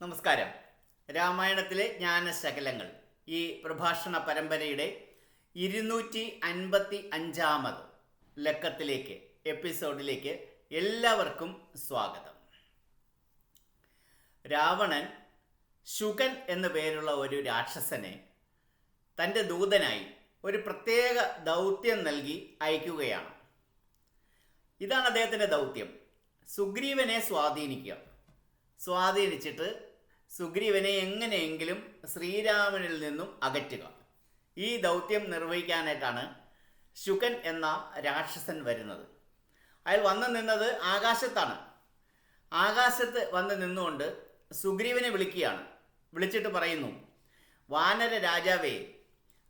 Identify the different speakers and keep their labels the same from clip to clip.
Speaker 1: നമസ്കാരം. രാമായണത്തിലെ ജ്ഞാനശകലങ്ങൾ ഈ പ്രഭാഷണ പരമ്പരയുടെ ഇരുന്നൂറ്റി അൻപത്തി അഞ്ചാമത് ലക്കത്തിലേക്ക് എപ്പിസോഡിലേക്ക് എല്ലാവർക്കും സ്വാഗതം. രാവണൻ ശുകൻ എന്ന പേരുള്ള ഒരു രാക്ഷസനെ തന്റെ ദൂതനായി ഒരു പ്രത്യേക ദൗത്യം നൽകി അയക്കുകയാണ്. ഇതാണ് അദ്ദേഹത്തിന്റെ ദൗത്യം. സുഗ്രീവനെ സ്വാധീനിക്കുക. സ്വാധീനിച്ചിട്ട് സുഗ്രീവനെ എങ്ങനെയെങ്കിലും ശ്രീരാമനിൽ നിന്നും അകറ്റുക. ഈ ദൗത്യം നിർവഹിക്കാനായിട്ടാണ് ശുകൻ എന്ന രാക്ഷസൻ വരുന്നത്. അയാൾ വന്നു നിന്നത് ആകാശത്താണ്. ആകാശത്ത് വന്ന് നിന്നുകൊണ്ട് സുഗ്രീവനെ വിളിക്കുകയാണ്. വിളിച്ചിട്ട് പറയുന്നു വാനര രാജാവേ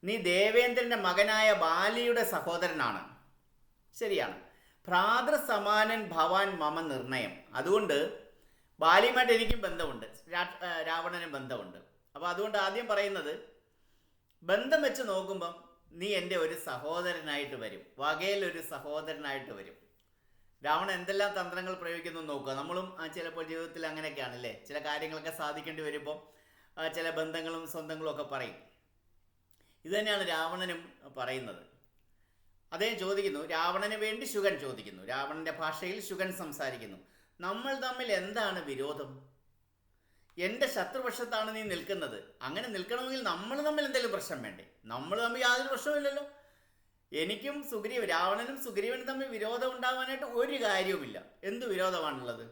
Speaker 1: നീ ദേവേന്ദ്രന്റെ മകനായ ബാലിയുടെ സഹോദരനാണ്. ശരിയാണ്. ഭ്രാതൃസമാനൻ ഭവാൻ മമ നിർണയം. അതുകൊണ്ട് ബാലിയുമായിട്ട് എനിക്കും ബന്ധമുണ്ട്. രാവണനും ബന്ധമുണ്ട്. അപ്പോൾ അതുകൊണ്ട് ആദ്യം പറയുന്നത് ബന്ധം വെച്ച് നോക്കുമ്പം നീ എന്റെ ഒരു സഹോദരനായിട്ട് വരും. വകയിൽ ഒരു സഹോദരനായിട്ട് വരും. രാവണൻ എന്തെല്ലാം തന്ത്രങ്ങൾ പ്രയോഗിക്കുന്നു നോക്കുക. നമ്മളും ചിലപ്പോൾ ജീവിതത്തിൽ അങ്ങനെയൊക്കെയാണ് അല്ലേ ചില കാര്യങ്ങളൊക്കെ സാധിക്കേണ്ടി വരുമ്പോൾ ചില ബന്ധങ്ങളും സ്വന്തങ്ങളും ഒക്കെ പറയും. ഇത് തന്നെയാണ് രാവണനും പറയുന്നത്. അദ്ദേഹം ചോദിക്കുന്നു രാവണന് വേണ്ടി ശുഗൻ ചോദിക്കുന്നു. രാവണന്റെ ഭാഷയിൽ ശുഗൻ സംസാരിക്കുന്നു. നമ്മൾ തമ്മിൽ എന്താണ് വിരോധം? എന്റെ ശത്രുപക്ഷത്താണ് നീ നിൽക്കുന്നത്. അങ്ങനെ നിൽക്കണമെങ്കിൽ നമ്മൾ തമ്മിൽ എന്തെങ്കിലും പ്രശ്നം വേണ്ടേ? നമ്മൾ തമ്മിൽ യാതൊരു പ്രശ്നമില്ലല്ലോ എനിക്കും സുഗ്രീവൻ രാവണനും സുഗ്രീവനും തമ്മിൽ വിരോധം ഉണ്ടാവാനായിട്ട് ഒരു കാര്യവുമില്ല. എന്ത് വിരോധമാണുള്ളത്?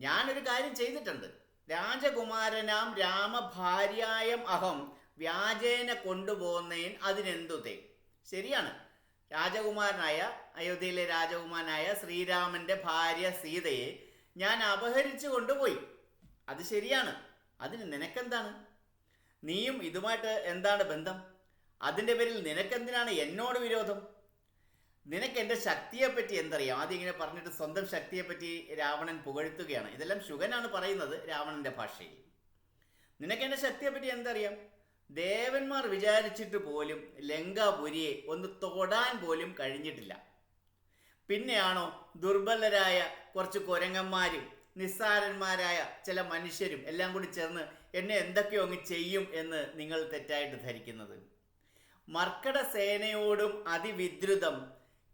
Speaker 1: ഞാനൊരു കാര്യം ചെയ്തിട്ടുണ്ട്. രാജകുമാരനാം രാമഭാര്യായം അഹം വ്യാജേന കൊണ്ടുപോകുന്നേൻ അതിനെന്തുതേ ശരിയാണ്. രാജകുമാരനായ അയോധ്യയിലെ രാജകുമാരനായ ശ്രീരാമന്റെ ഭാര്യ സീതയെ ഞാൻ അപഹരിച്ചു കൊണ്ടുപോയി. അത് ശരിയാണ്. അതിന് നിനക്കെന്താണ്? നീയും ഇതുമായിട്ട് എന്താണ് ബന്ധം? അതിന്റെ പേരിൽ നിനക്കെന്തിനാണ് എന്നോട് വിരോധം? നിനക്ക് എന്റെ ശക്തിയെപ്പറ്റി എന്തറിയാം? ആദ്യം ഇങ്ങനെ പറഞ്ഞിട്ട് സ്വന്തം ശക്തിയെപ്പറ്റി രാവണൻ പുകഴ്ത്തുകയാണ്. ഇതെല്ലാം ശുഗനാണ് പറയുന്നത് രാവണന്റെ ഭാഷയിൽ. നിനക്ക് എന്റെ ശക്തിയെപ്പറ്റി എന്തറിയാം? ദേവന്മാർ വിചാരിച്ചിട്ട് പോലും ലങ്കാപുരിയെ ഒന്ന് തൊടാൻ പോലും കഴിഞ്ഞിട്ടില്ല. പിന്നെയാണോ ദുർബലരായ കുറച്ച് കുരങ്ങന്മാരും നിസ്സാരന്മാരായ ചില മനുഷ്യരും എല്ലാം കൂടി ചേർന്ന് എന്നെ എന്തൊക്കെയോ അങ്ങ് ചെയ്യും എന്ന് നിങ്ങൾ തെറ്റായിട്ട് ധരിക്കുന്നത്. മർക്കട സേനയോടും അതിവിദ്രുതം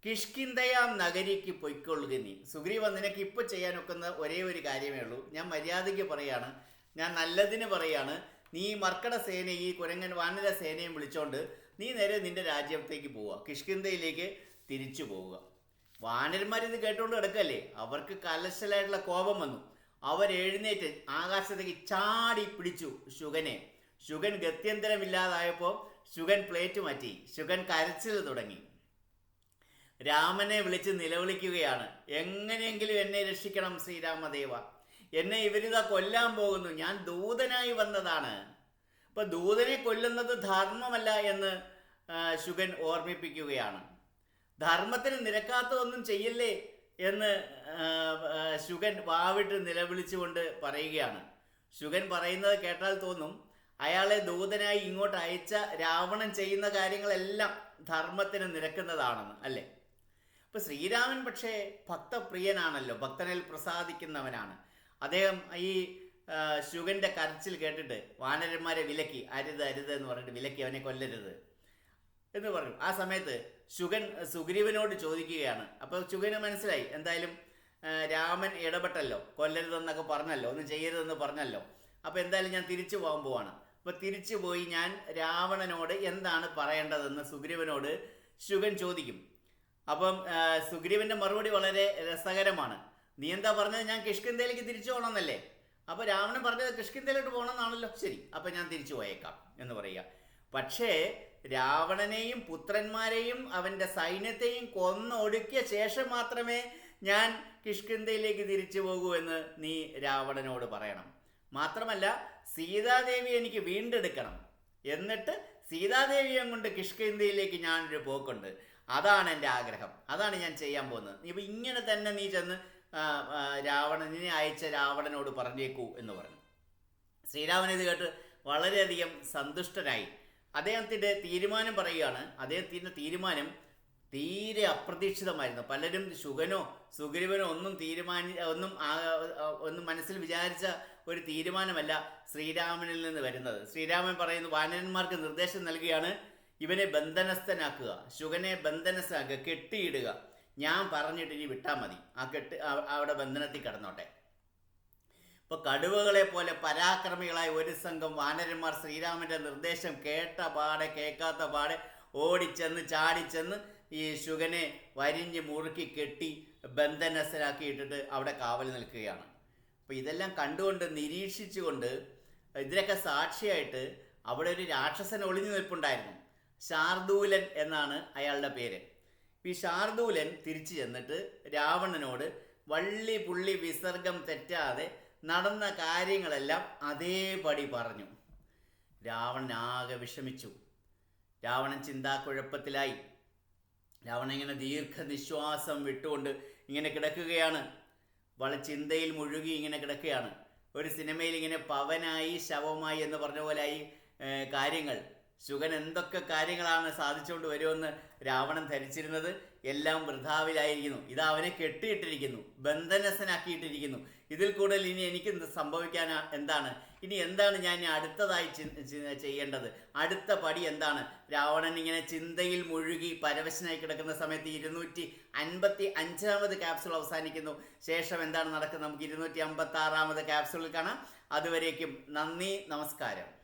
Speaker 1: കിഷ്കിന്തയാം നഗരിക്ക് പൊയ്ക്കൊള്ളുക നീ സുഗ്രീവ നിനക്ക് ഇപ്പോൾ ചെയ്യാൻ ഒക്കുന്ന ഒരേ ഒരു കാര്യമേ ഉള്ളൂ. ഞാൻ മര്യാദയ്ക്ക് പറയാണ് ഞാൻ നല്ലതിന് പറയാണ്. നീ മർക്കട സേന ഈ കുരങ്ങൻ വാനര സേനയും വിളിച്ചോണ്ട് നീ നേരെ നിന്റെ രാജ്യത്തേക്ക് പോവുക. കിഷ്കിന്തയിലേക്ക് തിരിച്ചു പോവുക. വാനരന്മാർ ഇത് കേട്ടുകൊണ്ട് കിടക്കല്ലേ? അവർക്ക് കലശലായിട്ടുള്ള കോപം വന്നു. അവർ എഴുന്നേറ്റ് ആകാശത്തേക്ക് ചാടി പിടിച്ചു ശുഗനെ. ശുഗൻ ഗത്യന്തരമില്ലാതായപ്പോൾ ശുഗൻ പ്ലേറ്റ് മാറ്റി. ശുഗൻ കരച്ചിൽ തുടങ്ങി. രാമനെ വിളിച്ച് നിലവിളിക്കുകയാണ്. എങ്ങനെയെങ്കിലും എന്നെ രക്ഷിക്കണം ശ്രീരാമദേവ. എന്നെ ഇവരിതാ കൊല്ലാൻ പോകുന്നു. ഞാൻ ദൂതനായി വന്നതാണ്. അപ്പൊ ദൂതനെ കൊല്ലുന്നത് ധർമ്മമല്ല എന്ന് ശുഗൻ ഓർമ്മിപ്പിക്കുകയാണ്. ധർമ്മത്തിന് നിരക്കാത്തതൊന്നും ചെയ്യല്ലേ എന്ന് ശുഗൻ വാവിട്ട് നിലവിളിച്ചുകൊണ്ട് പറയുകയാണ്. ശുഗൻ പറയുന്നത് കേട്ടാൽ തോന്നും അയാളെ ദൂതനായി ഇങ്ങോട്ട് അയച്ച രാവണൻ ചെയ്യുന്ന കാര്യങ്ങളെല്ലാം ധർമ്മത്തിന് നിരക്കുന്നതാണെന്ന് അല്ലേ? ഇപ്പൊ ശ്രീരാമൻ പക്ഷേ ഭക്തപ്രിയനാണല്ലോ ഭക്തനിൽ പ്രസാദിക്കുന്നവനാണ്. അദ്ദേഹം ഈ ശുഗന്റെ കരച്ചിൽ കേട്ടിട്ട് വാനരന്മാരെ വിലക്കി അരുത് അരുത് എന്ന് പറഞ്ഞിട്ട് വിലക്കി അവനെ കൊല്ലരുത് എന്ന് പറഞ്ഞു. ആ സമയത്ത് ശുഗൻ സുഗ്രീവനോട് ചോദിക്കുകയാണ്. അപ്പോൾ ശുഗന് മനസ്സിലായി എന്തായാലും രാമൻ ഇടപെട്ടല്ലോ കൊല്ലരുതെന്നൊക്കെ പറഞ്ഞല്ലോ ഒന്നും ചെയ്യരുതെന്ന് പറഞ്ഞല്ലോ. അപ്പോൾ എന്തായാലും ഞാൻ തിരിച്ചു പോകാൻ പോവാണ്. അപ്പോൾ തിരിച്ചു പോയി ഞാൻ രാവണനോട് എന്താണ് പറയേണ്ടതെന്ന് സുഗ്രീവനോട് ശുഗൻ ചോദിക്കും. അപ്പം സുഗ്രീവന്റെ മറുപടി വളരെ രസകരമാണ്. നീ എന്താ പറഞ്ഞത്? ഞാൻ കിഷ്കിന്തയിലേക്ക് തിരിച്ചു പോകണമെന്നല്ലേ? അപ്പോൾ രാവണൻ പറഞ്ഞത് കിഷ്കിന്തയിലോട്ട് പോകണമെന്നാണല്ലോ. ശരി അപ്പം ഞാൻ തിരിച്ചു പോയേക്കാം എന്ന് പറയുക. പക്ഷേ രാവണനെയും പുത്രന്മാരെയും അവന്റെ സൈന്യത്തെയും കൊന്നൊടുക്കിയ ശേഷം മാത്രമേ ഞാൻ കിഷ്കിന്തയിലേക്ക് തിരിച്ചു പോകൂ എന്ന് നീ രാവണനോട് പറയണം. മാത്രമല്ല സീതാദേവി എനിക്ക് വീണ്ടെടുക്കണം. എന്നിട്ട് സീതാദേവിയെ കൊണ്ട് കിഷ്കിന്തയിലേക്ക് ഞാനൊരു പോക്കുണ്ട്. അതാണ് എന്റെ ആഗ്രഹം. അതാണ് ഞാൻ ചെയ്യാൻ പോകുന്നത്. ഇപ്പം ഇങ്ങനെ തന്നെ നീ ചെന്ന് രാവണനെ അയച്ച രാവണനോട് പറഞ്ഞേക്കൂ എന്ന് പറഞ്ഞു. ശ്രീരാമൻ ഇത് കേട്ട് വളരെയധികം സന്തുഷ്ടനായി. അദ്ദേഹത്തിന്റെ തീരുമാനം പറയുകയാണ് അദ്ദേഹത്തിന്റെ തീരുമാനം തീരെ അപ്രതീക്ഷിതമായിരുന്നു. പലരും ശുഗനോ സുഗ്രീവനോ ഒന്നും തീരുമാനി ഒന്നും ഒന്നും മനസ്സിൽ വിചാരിച്ച ഒരു തീരുമാനമല്ല ശ്രീരാമനിൽ നിന്ന് വരുന്നത്. ശ്രീരാമൻ പറയുന്നു വാനരന്മാർക്ക് നിർദ്ദേശം നൽകുകയാണ് ഇവനെ ബന്ധനസ്ഥനാക്കുക ശുഗനെ ബന്ധനസ്ഥനാക്കുക കെട്ടിയിടുക. ഞാൻ പറഞ്ഞിട്ട് ഇനി വിട്ടാൽ മതി. ആ കെട്ട് അവിടെ ബന്ധനത്തിൽ കിടന്നോട്ടെ. ഇപ്പൊ കടുവകളെ പോലെ പരാക്രമികളായ ഒരു സംഘം വാനരന്മാർ ശ്രീരാമന്റെ നിർദ്ദേശം കേട്ട പാടെ കേൾക്കാത്ത പാടെ ഓടിച്ചെന്ന് ചാടിച്ചെന്ന് ഈ ശുഗനെ വരിഞ്ഞ് മുറുക്കി കെട്ടി ബന്ധനസ്ഥനാക്കി ഇട്ടിട്ട് അവിടെ കാവൽ നിൽക്കുകയാണ്. അപ്പോൾ ഇതെല്ലാം കണ്ടുകൊണ്ട് നിരീക്ഷിച്ചുകൊണ്ട് ഇതിനൊക്കെ സാക്ഷിയായിട്ട് അവിടെ ഒരു രാക്ഷസൻ ഒളിഞ്ഞു നിൽപ്പുണ്ടായിരുന്നു. ശാർദൂലൻ എന്നാണ് അയാളുടെ പേര്. ഈ ശാർദൂലൻ തിരിച്ചു ചെന്നിട്ട് രാവണനോട് വള്ളി പുള്ളി വിസർഗം തെറ്റാതെ നടന്ന കാര്യങ്ങളെല്ലാം അതേപടി പറഞ്ഞു. രാവണൻ ആകെ വിഷമിച്ചു. രാവണൻ ചിന്താക്കുഴപ്പത്തിലായി. രാവണൻ ഇങ്ങനെ ദീർഘനിശ്വാസം വിട്ടുകൊണ്ട് ഇങ്ങനെ കിടക്കുകയാണ്. വളരെ ചിന്തയിൽ മുഴുകി ഇങ്ങനെ കിടക്കുകയാണ്. ഒരു സിനിമയിൽ ഇങ്ങനെ പവനായി ശവമായി എന്ന് പറഞ്ഞ പോലെ ആയി കാര്യങ്ങൾ. ശുഗൻ എന്തൊക്കെ കാര്യങ്ങളാണ് സാധിച്ചുകൊണ്ട് വരുമെന്ന് രാവണൻ ധരിച്ചിരുന്നത്? എല്ലാം വൃഥാവിലായിരിക്കുന്നു. ഇത് അവനെ കെട്ടിയിട്ടിരിക്കുന്നു. ബന്ധനസ്ഥനാക്കിയിട്ടിരിക്കുന്നു. ഇതിൽ കൂടുതൽ ഇനി എനിക്ക് സംഭവിക്കാൻ എന്താണ്? ഇനി എന്താണ് ഞാൻ അടുത്തതായി ചെയ്യേണ്ടത്? അടുത്ത പടി എന്താണ്? രാവണൻ ഇങ്ങനെ ചിന്തയിൽ മുഴുകി പരവശനായി കിടക്കുന്ന സമയത്ത് ഇരുന്നൂറ്റി അൻപത്തി അഞ്ചാമത് ക്യാപ്സുൾ അവസാനിക്കുന്നു. ശേഷം എന്താണ് നടക്കുന്നത്? നമുക്ക് ഇരുന്നൂറ്റി അമ്പത്തി ആറാമത് ക്യാപ്സൂളിൽ കാണാം. അതുവരേക്കും നന്ദി നമസ്കാരം.